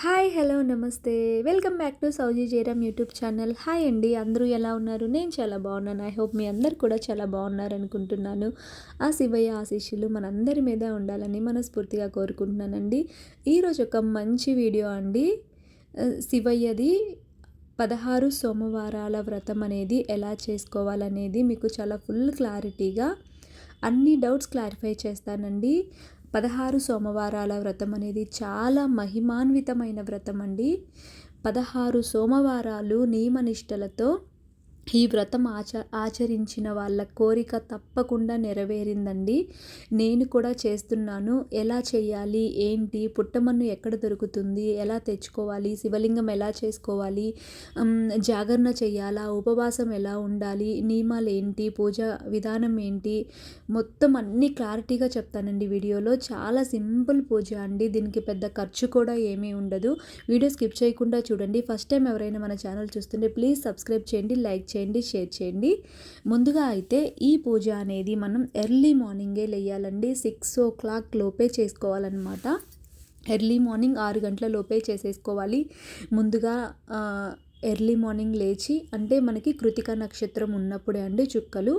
Hi hello నమస్తే. Welcome back to Souji Jayaram YouTube channel. Hi అండి అందరూ ఎలా ఉన్నారు? నేను చాలా బాగున్నాను. ఐ హోప్ మీ అందరు కూడా చాలా బాగున్నారు అనుకుంటున్నాను ఆ శివయ్య ఆశీస్సులు మనందరి మీద ఉండాలని మనస్ఫూర్తిగా కోరుకుంటున్నానండి. ఈరోజు ఒక మంచి వీడియో అండి. శివయ్యది పదహారు సోమవారాల వ్రతం అనేది ఎలా చేసుకోవాలనేది మీకు చాలా ఫుల్ క్లారిటీగా అన్ని డౌట్స్ క్లారిఫై చేస్తానండి. పదహారు సోమవారాల వ్రతం అనేది చాలా మహిమాన్వితమైన వ్రతం అండి. పదహారు సోమవారాలు నియమనిష్టలతో ఈ వ్రతం ఆచ ఆచరించిన వాళ్ళ కోరిక తప్పకుండా నెరవేరిందండి. నేను కూడా చేస్తున్నాను. ఎలా చేయాలి? ఏంటి? పుట్టమన్ను ఎక్కడ దొరుకుతుంది? ఎలా తెచ్చుకోవాలి? శివలింగం ఎలా చేసుకోవాలి? జాగరణ చేయాలా? ఉపవాసం ఎలా ఉండాలి? నియమాలు ఏంటి? పూజ విధానం ఏంటి? మొత్తం అన్ని క్లారిటీగా చెప్తానండి వీడియోలో. చాలా సింపుల్ పూజ అండి. దీనికి పెద్ద ఖర్చు కూడా ఏమీ ఉండదు. వీడియో స్కిప్ చేయకుండా చూడండి. ఫస్ట్ టైం ఎవరైనా మన ఛానల్ చూస్తుంటే ప్లీజ్ సబ్స్క్రైబ్ చేయండి లైక్ చేయండి. చేయండి షేర్ చేయండి. ముందుగా అయితే ఈ పూజ అనేది మనం ఎర్లీ మార్నింగే లేయాలండి. సిక్స్ ఓ క్లాక్ లోపే చేసుకోవాలన్నమాట. ఎర్లీ మార్నింగ్ ఆరు గంటల లోపే చేసేసుకోవాలి. ముందుగా ఎర్లీ మార్నింగ్ లేచి అంటే మనకి కృతిక నక్షత్రం ఉన్నప్పుడే అండి చుక్కలు.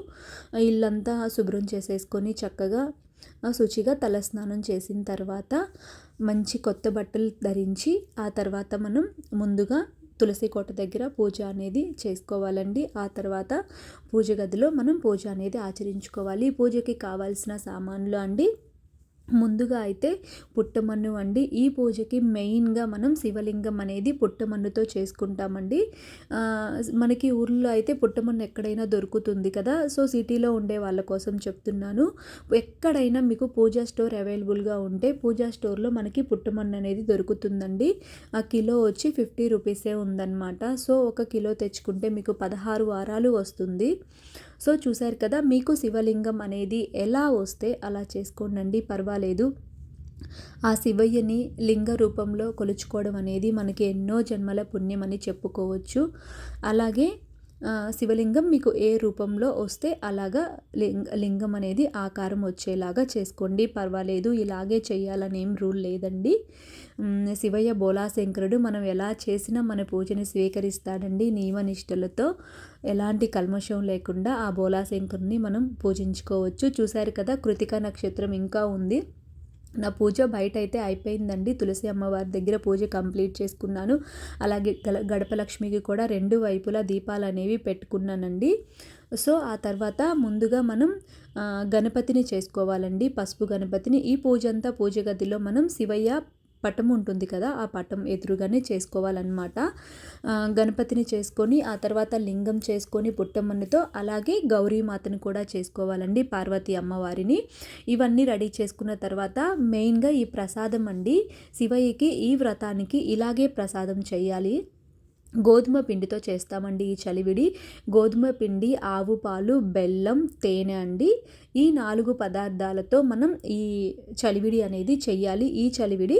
ఇల్లంతా శుభ్రం చేసేసుకొని చక్కగా శుచిగా తలస్నానం చేసిన తర్వాత మంచి కొత్త బట్టలు ధరించి ఆ తర్వాత మనం ముందుగా తులసి కోట దగ్గర పూజ అనేది చేసుకోవాలండి. ఆ తర్వాత పూజ గదిలో మనం పూజ అనేది ఆచరించుకోవాలి. పూజకి కావాల్సిన సామాన్లు అండి. ముందుగా అయితే పుట్టమన్ను అండి. ఈ పూజకి మెయిన్గా మనం శివలింగం అనేది పుట్టమన్నుతో చేసుకుంటామండి. మనకి ఊర్లో అయితే పుట్టమన్ను ఎక్కడైనా దొరుకుతుంది కదా. సో సిటీలో ఉండే వాళ్ళ కోసం చెప్తున్నాను. ఎక్కడైనా మీకు పూజా స్టోర్ అవైలబుల్గా ఉంటే పూజా స్టోర్లో మనకి పుట్టమన్ను అనేది దొరుకుతుందండి. ఆ కిలో వచ్చి ఫిఫ్టీ రూపీసే ఉందన్నమాట. సో ఒక కిలో తెచ్చుకుంటే మీకు పదహారు వారాలు వస్తుంది. సో చూశారు కదా మీకు శివలింగం అనేది ఎలా వస్తే అలా చేసుకోండి పర్వాలేదు. ఆ శివయ్యని లింగ రూపంలో కొలుచుకోవడం అనేది మనకి ఎన్నో జన్మల పుణ్యం అని చెప్పుకోవచ్చు. అలాగే శివలింగం మీకు ఏ రూపంలో వస్తే అలాగా లింగం అనేది ఆకారం వచ్చేలాగా చేసుకోండి. పర్వాలేదు ఇలాగే చేయాలని ఏం రూల్ లేదండి. శివయ్య బోలాశంకరుడు మనం ఎలా చేసినా మన పూజని స్వీకరిస్తాడండి నియమనిష్టలతో. ఎలాంటి కల్మషం లేకుండా ఆ బోలాశంకరుని మనం పూజించుకోవచ్చు. చూశారు కదా కృతిక నక్షత్రం ఇంకా ఉంది. నా పూజ బయట అయితే అయిపోయిందండి. తులసి అమ్మవారి దగ్గర పూజ కంప్లీట్ చేసుకున్నాను. అలాగే గడప లక్ష్మికి కూడా రెండు వైపులా దీపాలు అనేవి పెట్టుకున్నానండి. సో ఆ తర్వాత ముందుగా మనం గణపతిని చేసుకోవాలండి. పసుపు గణపతిని. ఈ పూజ అంతా పూజ గదిలో మనం శివయ్య పటం ఉంటుంది కదా ఆ పటం ఎదురుగానే చేసుకోవాలన్నమాట. గణపతిని చేసుకొని ఆ తర్వాత లింగం చేసుకొని పుట్టమ్మనితో అలాగే గౌరీమాతను కూడా చేసుకోవాలండి పార్వతి అమ్మవారిని. ఇవన్నీ రెడీ చేసుకున్న తర్వాత మెయిన్గా ఈ ప్రసాదం అండి. శివయ్యకి ఈ వ్రతానికి ఇలాగే ప్రసాదం చేయాలి. గోధుమ పిండితో చేస్తామండి ఈ చలివిడి. గోధుమ పిండి ఆవు పాలు బెల్లం తేనె అండి. ఈ నాలుగు పదార్థాలతో మనం ఈ చలివిడి అనేది చెయ్యాలి. ఈ చలివిడి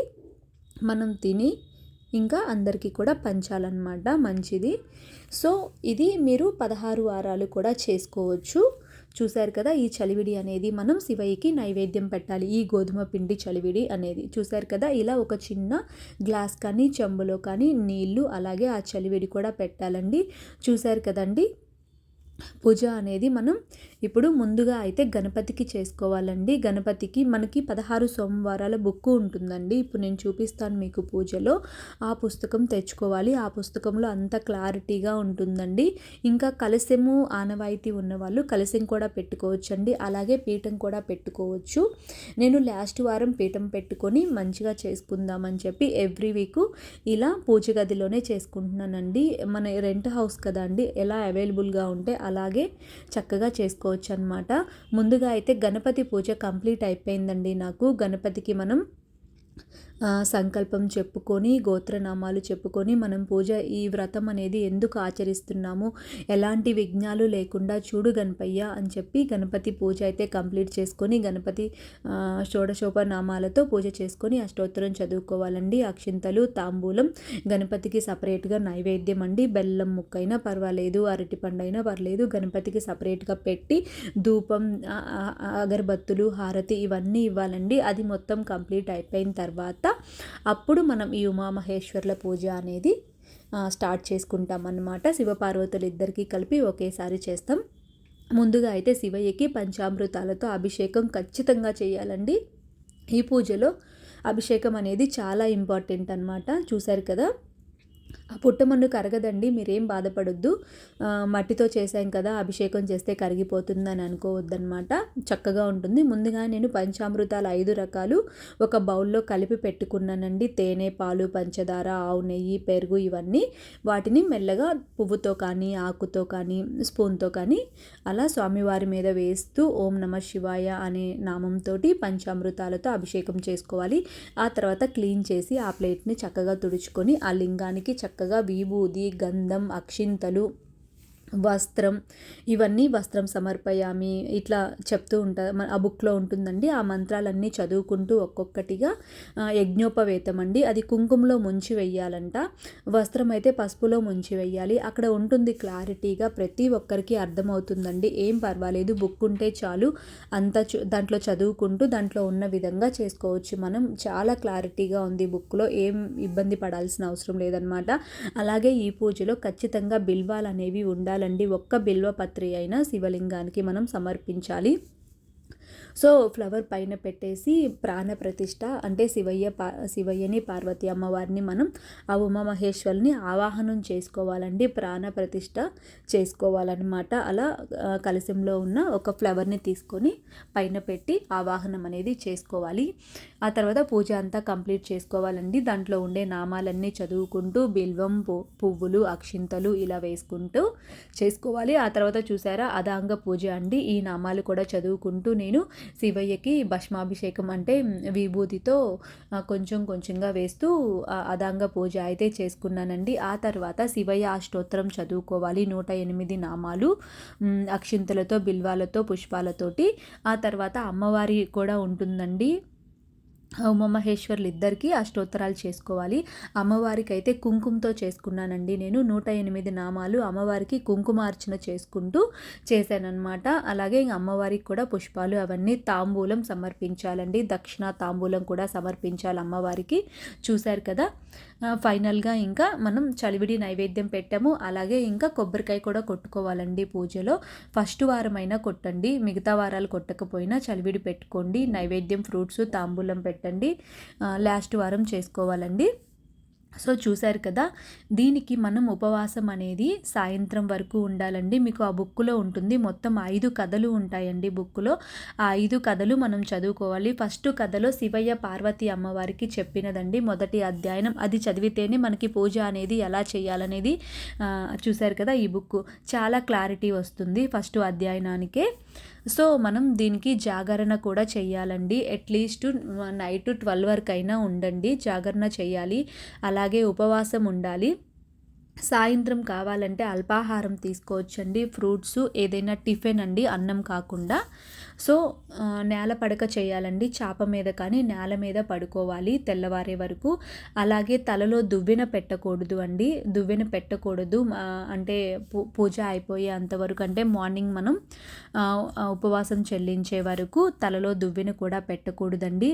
మనం తిని ఇంకా అందరికీ కూడా పంచాలన్నమాట మంచిది. సో ఇది మీరు పదహారు వారాలు కూడా చేసుకోవచ్చు. చూశారు కదా ఈ చలివిడి అనేది మనం శివయ్యకి నైవేద్యం పెట్టాలి. ఈ గోధుమ పిండి చలివిడి అనేది. చూశారు కదా ఇలా ఒక చిన్న గ్లాస్ కానీ చెంబులో కానీ నీళ్ళు అలాగే ఆ చలివిడి కూడా పెట్టాలండి. చూశారు కదండి పూజ అనేది మనం ఇప్పుడు ముందుగా అయితే గణపతికి చేసుకోవాలండి. గణపతికి మనకి పదహారు సోమవారాల బుక్ ఉంటుందండి. ఇప్పుడు నేను చూపిస్తాను మీకు పూజలో. ఆ పుస్తకం తెచ్చుకోవాలి. ఆ పుస్తకంలో అంత క్లారిటీగా ఉంటుందండి. ఇంకా కలశము ఆనవాయితీ ఉన్నవాళ్ళు కలశం కూడా పెట్టుకోవచ్చు అండి అలాగే పీఠం కూడా పెట్టుకోవచ్చు. నేను లాస్ట్ వారం పీఠం పెట్టుకొని మంచిగా చేసుకుందామని చెప్పి ఎవ్రీ వీక్ ఇలా పూజ గదిలోనే చేసుకుంటున్నానండి. మన రెంట్ హౌస్ కదా అండి. ఎలా అవైలబుల్గా ఉంటే అలాగే చక్కగా చేసుకో చెప్పుకోవచ్చు అనమాట ముందుగా అయితే గణపతి పూజ కంప్లీట్ అయిపోయిందండి నాకు. గణపతికి మనం సంకల్పం చెప్పుకొని గోత్రనామాలు చెప్పుకొని మనం పూజ ఈ వ్రతం అనేది ఎందుకు ఆచరిస్తున్నాము? ఎలాంటి విఘ్నాలు లేకుండా చూడు గణపయ్య అని చెప్పి గణపతి పూజ అయితే కంప్లీట్ చేసుకొని గణపతి షోడశోపనామాలతో పూజ చేసుకొని అష్టోత్తరం చదువుకోవాలండి. అక్షింతలు తాంబూలం గణపతికి సపరేట్గా నైవేద్యం అండి. బెల్లం ముక్కైనా పర్వాలేదు అరటిపండు అయినా పర్లేదు గణపతికి సపరేట్గా పెట్టి ధూపం అగరబత్తులు హారతి ఇవన్నీ ఇవ్వాలండి. అది మొత్తం కంప్లీట్ అయిపోయిన తర్వాత అప్పుడు మనం ఈ ఉమామహేశ్వర్ల పూజ అనేది స్టార్ట్ చేసుకుంటాం అన్నమాట. శివపార్వతులు ఇద్దరికీ కలిపి ఒకేసారి చేస్తాం. ముందుగా అయితే శివయ్యకి పంచామృతాలతో అభిషేకం ఖచ్చితంగా చేయాలండి. ఈ పూజలో అభిషేకం అనేది చాలా ఇంపార్టెంట్ అనమాట చూశారు కదా? ఆ పుట్టమన్ను కరగదండి మీరేం బాధపడొద్దు. మట్టితో చేసాం కదా అభిషేకం చేస్తే కరిగిపోతుందని అనుకోవద్దనమాట చక్కగా ఉంటుంది. ముందుగా నేను పంచామృతాలు ఐదు రకాలు ఒక బౌల్లో కలిపి పెట్టుకున్నానండి. తేనె పాలు పంచదార ఆవు నెయ్యి పెరుగు ఇవన్నీ. వాటిని మెల్లగా పువ్వుతో కానీ ఆకుతో కానీ స్పూన్తో కానీ అలా స్వామివారి మీద వేస్తూ ఓం నమ శివాయ అనే నామంతో పంచామృతాలతో అభిషేకం చేసుకోవాలి. ఆ తర్వాత క్లీన్ చేసి ఆ ప్లేట్ని చక్కగా తుడుచుకొని ఆ లింగానికి చక్క చక్కగా విభూది గంధం అక్షింతలు వస్త్రం ఇవన్నీ వస్త్రం సమర్పయామి ఇట్లా చెప్తూ ఉంటారు ఆ బుక్లో ఉంటుందండి. ఆ మంత్రాలన్నీ చదువుకుంటూ ఒక్కొక్కటిగా యజ్ఞోపవేతం అండి. అది కుంకుమలో ముంచి వెయ్యాలంట. వస్త్రం అయితే పసుపులో ముంచి వెయ్యాలి. అక్కడ ఉంటుంది క్లారిటీగా ప్రతి ఒక్కరికి అర్థమవుతుందండి. ఏం పర్వాలేదు. బుక్ ఉంటే చాలు. అంత దాంట్లో చదువుకుంటూ దాంట్లో ఉన్న విధంగా చేసుకోవచ్చు మనం. చాలా క్లారిటీగా ఉంది బుక్లో. ఏం ఇబ్బంది పడాల్సిన అవసరం లేదనమాట. అలాగే ఈ పూజలో ఖచ్చితంగా బిల్వాలు అనేవి ఉండాలి. ఉండాలండి ఒక్క బిల్వపత్రి అయినా శివలింగానికి మనం సమర్పించాలి. సో ఫ్లవర్ పైన పెట్టేసి ప్రాణ ప్రతిష్ట అంటే శివయ్య పా శివయ్యని పార్వతి అమ్మవారిని మనం ఆ ఉమామహేశ్వరిని ఆవాహనం చేసుకోవాలండి ప్రాణ ప్రతిష్ట చేసుకోవాలన్నమాట. అలా కలశంలో ఉన్న ఒక ఫ్లవర్ని తీసుకొని పైన పెట్టి ఆవాహనం అనేది చేసుకోవాలి. ఆ తర్వాత పూజ అంతా కంప్లీట్ చేసుకోవాలండి. దాంట్లో ఉండే నామాలన్నీ చదువుకుంటూ బిల్వం పువ్వులు అక్షింతలు ఇలా వేసుకుంటూ చేసుకోవాలి. ఆ తర్వాత చూసారా అదాంగ పూజ అండి. ఈ నామాలు కూడా చదువుకుంటూ నేను శివయ్యకి భస్మాభిషేకం అంటే విభూతితో కొంచెం కొంచెంగా వేస్తూ అదాంగ పూజ అయితే చేసుకున్నానండి. ఆ తర్వాత శివయ్య అష్టోత్తరం చదువుకోవాలి. నూట ఎనిమిది నామాలు అక్షింతలతో బిల్వాలతో పుష్పాలతోటి. ఆ తర్వాత అమ్మవారి కూడా ఉంటుందండి. ఉమామహేశ్వర్లు ఇద్దరికీ అష్టోత్తరాలు చేసుకోవాలి. అమ్మవారికి అయితే కుంకుమతో చేసుకున్నానండి నేను. నూట ఎనిమిది నామాలు అమ్మవారికి కుంకుమార్చన చేసుకుంటూ చేశానన్నమాట. అలాగే అమ్మవారికి కూడా పుష్పాలు అవన్నీ తాంబూలం సమర్పించాలండి. దక్షిణ తాంబూలం కూడా సమర్పించాలి అమ్మవారికి. చూశారు కదా? ఫైనల్గా ఇంకా మనం చలివిడి నైవేద్యం పెట్టాము. అలాగే ఇంకా కొబ్బరికాయ కూడా కొట్టుకోవాలండి పూజలో. ఫస్ట్ వారమైనా కొట్టండి. మిగతా వారాలు కొట్టకపోయినా చలివిడి పెట్టుకోండి. నైవేద్యం ఫ్రూట్స్ తాంబూలం పెట్టండి. లాస్ట్ వారం చేసుకోవాలండి. సో చూశారు కదా దీనికి మనం ఉపవాసం అనేది సాయంత్రం వరకు ఉండాలండి. మీకు ఆ బుక్లో ఉంటుంది. మొత్తం ఐదు కథలు ఉంటాయండి బుక్లో ఆ ఐదు కథలు మనం చదువుకోవాలి. ఫస్ట్ కథలో శివయ్య పార్వతి అమ్మవారికి చెప్పినదండి మొదటి అధ్యయనం అది చదివితేనే మనకి పూజ అనేది ఎలా చేయాలనేది చూశారు కదా ఈ బుక్ చాలా క్లారిటీ వస్తుంది ఫస్ట్ అధ్యయనానికే. సో మనం దీనికి జాగరణ కూడా చేయాలండి. అట్లీస్ట్ నైట్ ట్వెల్వ్ వరకు అయినా ఉండండి. జాగరణ చేయాలి. అలా అలాగే ఉపవాసం ఉండాలి సాయంత్రం కావాలంటే అల్పాహారం తీసుకోవచ్చండి ఫ్రూట్స్ ఏదైనా టిఫిన్ అండి అన్నం కాకుండా. సో నేల పడక చేయాలండి చాప మీద కానీ నేల మీద పడుకోవాలి తెల్లవారే వరకు. అలాగే తలలో దువ్వెన పెట్టకూడదు అండి దువ్వెన పెట్టకూడదు. అంటే పూజ అయిపోయే అంతవరకు అంటే మార్నింగ్ మనం ఉపవాసం చెల్లించే వరకు తలలో దువ్వెన కూడా పెట్టకూడదండి.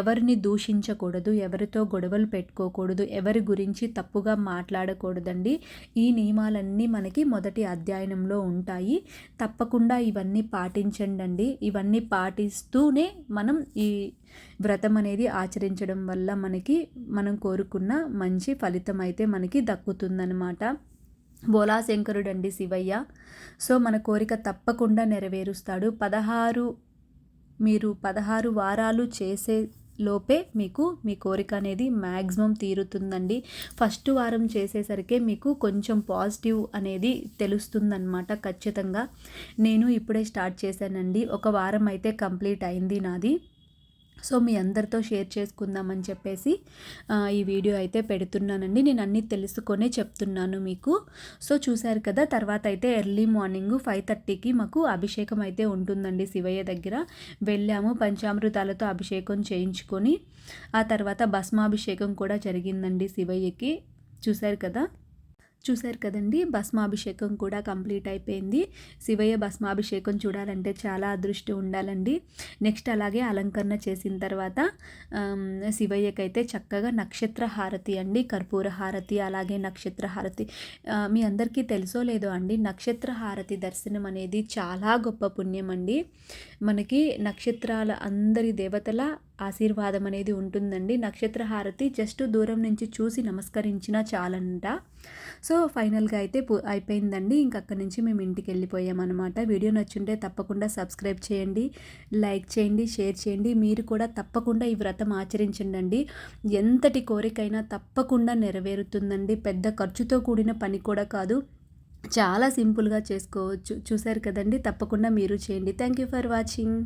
ఎవరిని దూషించకూడదు ఎవరితో గొడవలు పెట్టుకోకూడదు ఎవరి గురించి తప్పుగా మాట్లాడకూడదండి. ఈ నియమాలన్నీ మనకి మొదటి అధ్యయనంలో ఉంటాయి. తప్పకుండా ఇవన్నీ పాటించండి ఇవన్నీ పాటిస్తూనే మనం ఈ వ్రతం అనేది ఆచరించడం వల్ల మనకి మనం కోరుకున్న మంచి ఫలితం అయితే మనకి దక్కుతుందనమాట బోలాశంకరుడు అండి శివయ్య. సో మన కోరిక తప్పకుండా నెరవేరుస్తాడు. పదహారు మీరు పదహారు వారాలు చేసే లోపే మీకు మీ కోరిక అనేది మ్యాక్సిమం తీరుతుందండి. ఫస్ట్ వారం చేసేసరికి మీకు కొంచెం పాజిటివ్ అనేది తెలుస్తుందన్నమాట ఖచ్చితంగా. నేను ఇప్పుడే స్టార్ట్ చేశానండి. ఒక వారం అయితే కంప్లీట్ అయింది నాది. సో మీ అందరితో షేర్ చేసుకుందామని చెప్పేసి ఈ వీడియో అయితే పెడుతున్నానండి. నేను అన్నీ తెలుసుకొనే చెప్తున్నాను మీకు. సో చూశారు కదా తర్వాత అయితే ఎర్లీ మార్నింగ్ ఫైవ్ థర్టీకి మాకు అభిషేకం అయితే ఉంటుందండి శివయ్య దగ్గర. వెళ్ళాము పంచామృతాలతో అభిషేకం చేయించుకొని ఆ తర్వాత భస్మాభిషేకం కూడా జరిగిందండి శివయ్యకి. చూశారు కదా? చూశారు కదండి భస్మాభిషేకం కూడా కంప్లీట్ అయిపోయింది. శివయ్య భస్మాభిషేకం చూడాలంటే చాలా అదృష్టం ఉండాలండి. నెక్స్ట్ అలాగే అలంకరణ చేసిన తర్వాత శివయ్యకైతే చక్కగా నక్షత్ర హారతి అండి కర్పూర హారతి అలాగే నక్షత్ర హారతి. మీ అందరికీ తెలుసో లేదో అండి నక్షత్ర హారతి దర్శనం అనేది చాలా గొప్ప పుణ్యం అండి మనకి నక్షత్రాల అందరి దేవతల ఆశీర్వాదం అనేది ఉంటుందండి. నక్షత్ర హారతి జస్ట్ దూరం నుంచి చూసి నమస్కరించినా చాలంట. సో ఫైనల్గా అయితే అయిపోయిందండి. ఇంక అక్కడి నుంచి మేము ఇంటికి వెళ్ళిపోయామన్నమాట. వీడియో నచ్చుంటే తప్పకుండా సబ్స్క్రైబ్ చేయండి లైక్ చేయండి షేర్ చేయండి. మీరు కూడా తప్పకుండా ఈ వ్రతం ఆచరించండి ఎంతటి కోరికైనా తప్పకుండా నెరవేరుతుందండి. పెద్ద ఖర్చుతో కూడిన పని కూడా కాదు. చాలా సింపుల్గా చేసుకోవచ్చు. చూశారు కదండి? తప్పకుండా మీరు చేయండి. Thank you for watching.